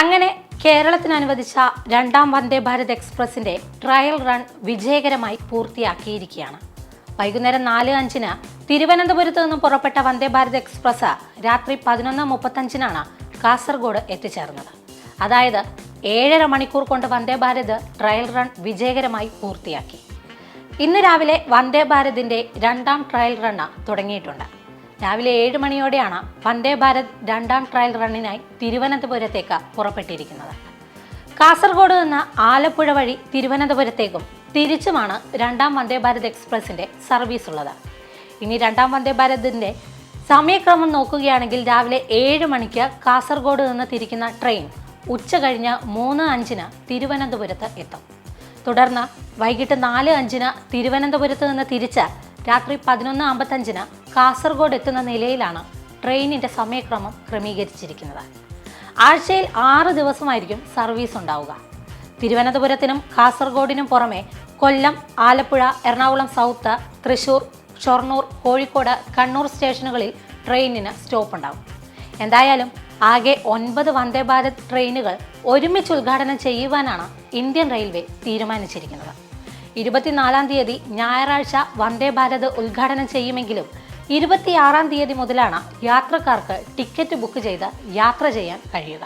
അങ്ങനെ കേരളത്തിന് അനുവദിച്ച രണ്ടാം വന്ദേ ഭാരത് എക്സ്പ്രസിന്റെ ട്രയൽ റൺ വിജയകരമായി പൂർത്തിയാക്കിയിരിക്കുകയാണ്. വൈകുന്നേരം നാല് അഞ്ചിന് തിരുവനന്തപുരത്ത് നിന്നും പുറപ്പെട്ട വന്ദേ ഭാരത് എക്സ്പ്രസ് രാത്രി പതിനൊന്ന് മുപ്പത്തഞ്ചിനാണ് കാസർഗോഡ് എത്തിച്ചേർന്നത്. അതായത് ഏഴര മണിക്കൂർ കൊണ്ട് വന്ദേ ഭാരത് ട്രയൽ റൺ വിജയകരമായി പൂർത്തിയാക്കി. ഇന്ന് രാവിലെ വന്ദേ ഭാരതിന്റെ രണ്ടാം ട്രയൽ റണ്ണ് തുടങ്ങിയിട്ടുണ്ട്. രാവിലെ ഏഴ് മണിയോടെയാണ് വന്ദേ ഭാരത് രണ്ടാം ട്രയൽ റണ്ണിനായി തിരുവനന്തപുരത്തേക്ക് പുറപ്പെട്ടിരിക്കുന്നത്. കാസർഗോഡ് നിന്ന് ആലപ്പുഴ വഴി തിരുവനന്തപുരത്തേക്കും തിരിച്ചുമാണ് രണ്ടാം വന്ദേ ഭാരത് എക്സ്പ്രസിന്റെ സർവീസ് ഉള്ളത്. ഇനി രണ്ടാം വന്ദേ ഭാരതിന്റെ സമയക്രമം നോക്കുകയാണെങ്കിൽ രാവിലെ ഏഴ് മണിക്ക് കാസർഗോഡ് നിന്ന് തിരിക്കുന്ന ട്രെയിൻ ഉച്ച കഴിഞ്ഞ് മൂന്ന് അഞ്ചിന് തിരുവനന്തപുരത്ത് എത്തും. തുടർന്ന് വൈകിട്ട് നാല് അഞ്ചിന് തിരുവനന്തപുരത്ത് നിന്ന് തിരിച്ച് രാത്രി പതിനൊന്ന് അമ്പത്തഞ്ചിന് കാസർഗോഡ് എത്തുന്ന നിലയിലാണ് ട്രെയിനിന്റെ സമയക്രമം ക്രമീകരിച്ചിരിക്കുന്നത്. ആഴ്ചയിൽ ആറ് ദിവസമായിരിക്കും സർവീസ് ഉണ്ടാവുക. തിരുവനന്തപുരത്തിനും കാസർഗോഡിനും പുറമെ കൊല്ലം ആലപ്പുഴ എറണാകുളം സൗത്ത് തൃശൂർ ഷൊർണൂർ കോഴിക്കോട് കണ്ണൂർ സ്റ്റേഷനുകളിൽ ട്രെയിനിന് സ്റ്റോപ്പ് ഉണ്ടാവും. എന്തായാലും ആകെ ഒൻപത് വന്ദേ ഭാരത് ട്രെയിനുകൾ ഒരുമിച്ച് ഉദ്ഘാടനം ചെയ്യുവാനാണ് ഇന്ത്യൻ റെയിൽവേ തീരുമാനിച്ചിരിക്കുന്നത്. ഇരുപത്തിനാലാം തീയതി ഞായറാഴ്ച വന്ദേ ഭാരത് ഉദ്ഘാടനം ചെയ്യുമെങ്കിലും ഇരുപത്തിയാറാം തീയതി മുതലാണ് യാത്രക്കാർക്ക് ടിക്കറ്റ് ബുക്ക് ചെയ്ത് യാത്ര ചെയ്യാൻ കഴിയുക.